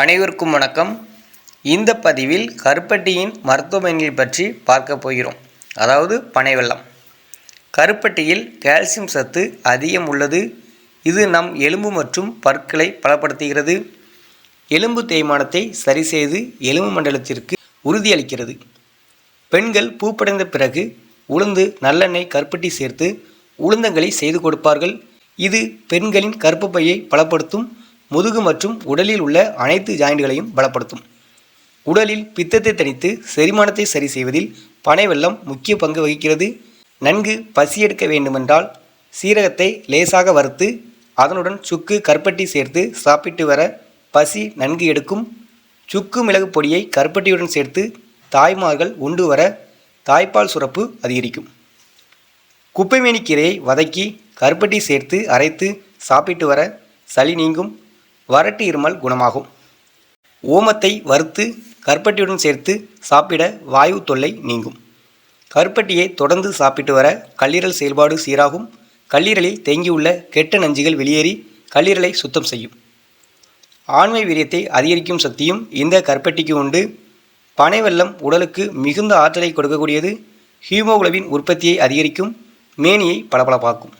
அனைவருக்கும் வணக்கம். இந்த பதிவில் கருப்பட்டியின் மருத்துவ பயன்கள் பற்றி பார்க்க போகிறோம். அதாவது பனைவெல்லம் கருப்பட்டியில் கால்சியம் சத்து அதிகம் உள்ளது. இது நம் எலும்பு மற்றும் பற்களை பலப்படுத்துகிறது. எலும்பு தேய்மானத்தை சரி செய்து எலும்பு மண்டலத்திற்கு உறுதியளிக்கிறது. பெண்கள் பூப்படைந்த பிறகு உளுந்து நல்லெண்ணெய் கருப்பட்டி சேர்த்து உளுந்தங்களை செய்து கொடுப்பார்கள். இது பெண்களின் கர்ப்பப்பையை பலப்படுத்தும் முதுகு மற்றும் உடலில் உள்ள அனைத்து ஜாயிண்ட்களையும் பலப்படுத்தும். உடலில் பித்தத்தை தணித்து செரிமானத்தை சரி செய்வதில் பனை வெள்ளம் முக்கிய பங்கு வகிக்கிறது. நன்கு பசி எடுக்க வேண்டுமென்றால் சீரகத்தை லேசாக வறுத்து அதனுடன் சுக்கு கருப்பட்டி சேர்த்து சாப்பிட்டு வர பசி நன்கு எடுக்கும். சுக்கு மிளகு பொடியை கருப்பட்டியுடன் சேர்த்து தாய்மார்கள் உண்டு வர தாய்ப்பால் சுரப்பு அதிகரிக்கும். குப்பைமேனி கீரையை வதக்கி கருப்பட்டி சேர்த்து அரைத்து சாப்பிட்டு வர சளி நீங்கும். வறட்டு இருமல் குணமாகும். ஓமத்தை வறுத்து கருப்பட்டியுடன் சேர்த்து சாப்பிட வாயு தொல்லை நீங்கும். கருப்பட்டியை தொடர்ந்து சாப்பிட்டு வர கல்லீரல் செயல்பாடு சீராகும். கல்லீரலில் தேங்கியுள்ள கெட்ட நஞ்சுகள் வெளியேறி கல்லீரலை சுத்தம் செய்யும். ஆண்மை வீரியத்தை அதிகரிக்கும் சக்தியும் இந்த கருப்பட்டிக்கு உண்டு. பனை வெள்ளம் உடலுக்கு மிகுந்த ஆற்றலை கொடுக்கக்கூடியது. ஹீமோகுளவின் உற்பத்தியை அதிகரிக்கும் மேனியை பளபளப்பாக்கும்.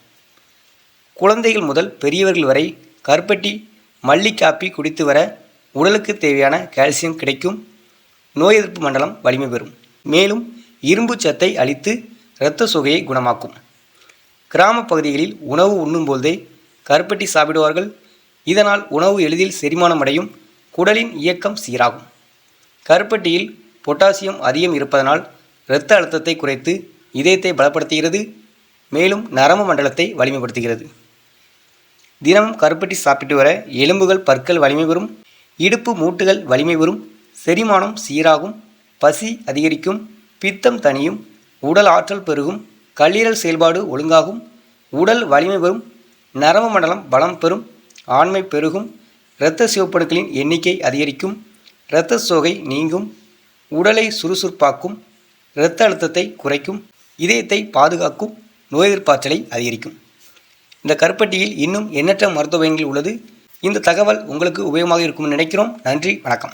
குழந்தைகள் முதல் பெரியவர்கள் வரை கருப்பட்டி மல்லி காப்பி குடித்து வர உடலுக்கு தேவையான கால்சியம் கிடைக்கும். நோய் எதிர்ப்பு மண்டலம் வலிமை பெறும். மேலும் இரும்பு சத்தை அளித்து இரத்த சுகையை குணமாக்கும். கிராம பகுதிகளில் உணவு உண்ணும்போதே கருப்பட்டி சாப்பிடுவார்கள். இதனால் உணவு எளிதில் செரிமானம் அடையும். குடலின் இயக்கம் சீராகும். கருப்பட்டியில் பொட்டாசியம் அதிகம் இருப்பதனால் இரத்த அழுத்தத்தை குறைத்து இதயத்தை பலப்படுத்துகிறது. மேலும் நரம்பு மண்டலத்தை வலிமைப்படுத்துகிறது. தினமும் கருப்பட்டி சாப்பிட்டு வர எலும்புகள் பற்கள் வலிமை பெறும். இடுப்பு மூட்டுகள் வலிமை பெறும். செரிமானம் சீராகும். பசி அதிகரிக்கும். பித்தம் தனியும் உடல் ஆற்றல் பெருகும். கல்லீரல் செயல்பாடு ஒழுங்காகும். உடல் வலிமை பெறும். நரம்பு மண்டலம் பலம் பெறும். ஆண்மை பெருகும். இரத்த சிவப்பணுக்களின் எண்ணிக்கை அதிகரிக்கும். இரத்த சோகை நீங்கும். உடலை சுறுசுறுப்பாக்கும். இரத்த அழுத்தத்தை குறைக்கும். இதயத்தை பாதுகாக்கும். நோய் எதிர்ப்பாற்றலை அதிகரிக்கும். இந்த கருப்பட்டியில் இன்னும் எண்ணற்ற மருத்துவ பயன்கள் உள்ளது. இந்த தகவல் உங்களுக்கு உபயோகமாக இருக்கும்னு நினைக்கிறோம். நன்றி வணக்கம்.